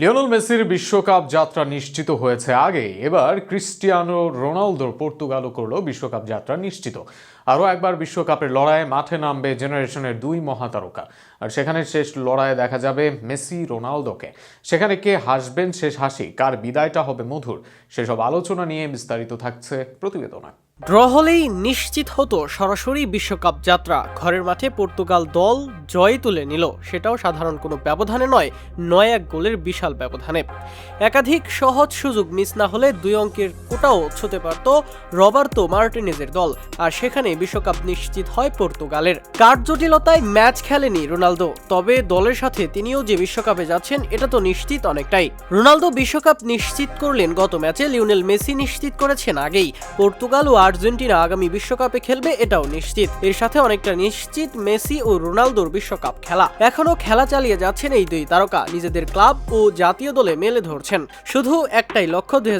Lionel মেসির বিশ্বকাপ যাত্রা নিশ্চিত হয়েছে আগে। এবার ক্রিস্টিয়ানো রোনালদোর পর্তুগালও করল বিশ্বকাপ যাত্রা নিশ্চিত। আরও একবার বিশ্বকাপের লড়াইয়ে মাঠে নামবে জেনারেশনের দুই মহাতারকা। আর সেখানে শেষ লড়াইয়ে দেখা যাবে মেসি রোনালদোকে। সেখানে কে হাসবেন শেষ হাসি? কার বিদায়টা হবে মধুর? সেসব আলোচনা নিয়ে বিস্তারিত থাকছে প্রতিবেদনা। ড্র হলেই নিশ্চিত হতো সরাসরি বিশ্বকাপ যাত্রা। ঘরের মাঠে পর্তুগাল দল জয় তুলে নিল। সেটাও সাধারণ কোনো ব্যবধানে নয় নয় এক গোলের বিশাল ব্যবধানে। একাধিক সহজ সুযোগ মিস না হলে দুই অঙ্কের কোটাও ছুতে পারত রবার্তো মার্টিনেজের দল। আর সেখানে বিশ্বকাপ নিশ্চিত হয় পর্তুগালের। কার জটিলতায় ম্যাচ খেলেনি রোনালদো? তবে দলের সাথে তিনিও যে বিশ্বকাপে যাচ্ছেন, এটা তো নিশ্চিত অনেকটাই। রোনালদো বিশ্বকাপ নিশ্চিত করলেন গত ম্যাচে, লিওনেল মেসি নিশ্চিত করেছেন আগেই। পর্তুগাল ও আর্জেন্টিনা আগামী বিশ্বকাপে খেলবে এটাও নিশ্চিত। এর সাথে অনেকটা নিশ্চিত মেসি ও রোনালদোর বিশ্বকাপ খেলা। এখনও খেলা চালিয়ে যাচ্ছেন এই দুই তারকা। নিজেদের ক্লাব ও জাতীয় দলে মেলে ধরছেন। শুধু একটাই লক্ষ্য দুই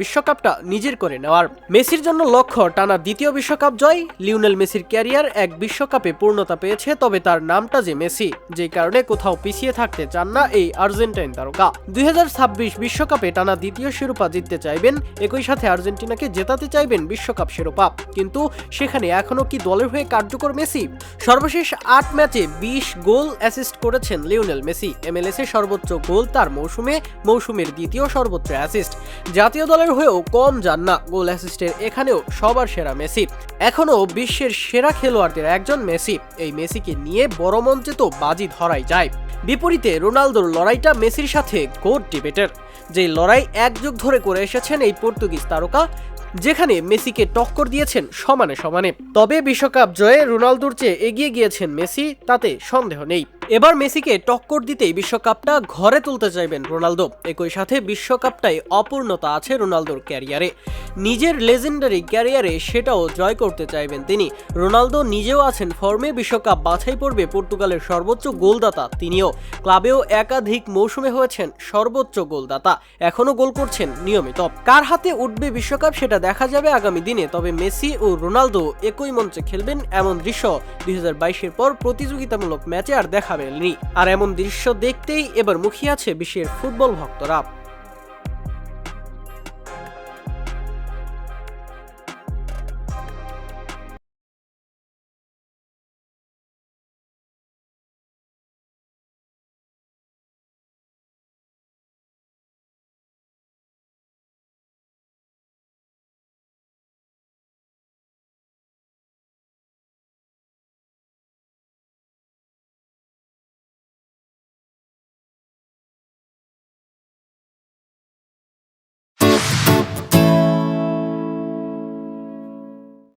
বিশ্বকাপটা নিজের করে নেওয়ার। মেসির জন্য লক্ষ্য টানা দ্বিতীয় বিশ্বকাপ জয়। লিওনেল মেসির ক্যারিয়ার এক বিশ্বকাপে পূর্ণতা পেয়েছে, তবে তার নামটা যে মেসি, যে কারণে কোথাও পিছিয়ে থাকতে চান না এই আর্জেন্টাইন তারকা। দুই বিশ্বকাপে টানা দ্বিতীয় শিরোপা জিততে চাইবেন, একই সাথে আর্জেন্টিনাকে জেতাতে চাইবেন বিশ্বকাপ শিরোপা। কিন্তু সেখানে এখনও কি দলের হয়ে কার্যকর মেসি? সর্বশেষ আট ম্যাচে বিশ গোল অ্যাসিস্ট করেছেন লিওনেল মেসি। এমএলএস সর্বোচ্চ গোল তার মৌসুমে, মৌসুমের দ্বিতীয় সর্বোচ্চ অ্যাসিস্ট জাতীয় দলের হয়েও কম যান না গোল অ্যাসিস্টের এখানেও সবার সেরা মেসি। এখনও বিশ্বের সেরা খেলোয়াড়দের একজন মেসি। এই মেসিকে নিয়ে বড় মঞ্চে তো বাজি ধরাই যায়। বিপরীতে রোনালদোর লড়াইটা মেসির সাথে গোট ডিবেটের। যে লড়াই এক যুগ ধরে করে এসেছেন এই পর্তুগিজ তারকা যেখানে মেসিকে টক্কর দিয়েছেন সমানে সমানে। তবে বিশ্বকাপ জয়ে রোনালদোর চেয়ে এগিয়ে গিয়েছেন মেসি, তাতে সন্দেহ নেই। এবার মেসিকে টক্কর দিতেই বিশ্বকাপটা ঘরে তুলতে চাইবেন রোনালদো। একই সাথে বিশ্বকাপটাই অপূর্ণতা আছে রোনালদোর ক্যারিয়ারে। নিজের লেজেন্ডারি ক্যারিয়ারে সেটাও জয় করতে চাইবেন তিনি। রোনালদো নিজেও আছেন ফর্মে, বিশ্বকাপ বাছাই পড়বে পর্তুগালের সর্বোচ্চ গোলদাতা তিনিও। ক্লাবেও একাধিক মৌসুমে হয়েছেন সর্বোচ্চ গোলদাতা, এখনও গোল করছেন নিয়মিত। কার হাতে উঠবে বিশ্বকাপ সেটা দেখা যাবে আগামী দিনে, তবে মেসি ও রোনালদো একই মঞ্চে খেলবেন এমন দৃশ্য দুই হাজার পর প্রতিযোগিতামূলক ম্যাচে আর দেখা মেলেনি আর এমন দৃশ্য দেখতেই এবার মুখিয়ে আছে বিশ্বের ফুটবল ভক্তরা।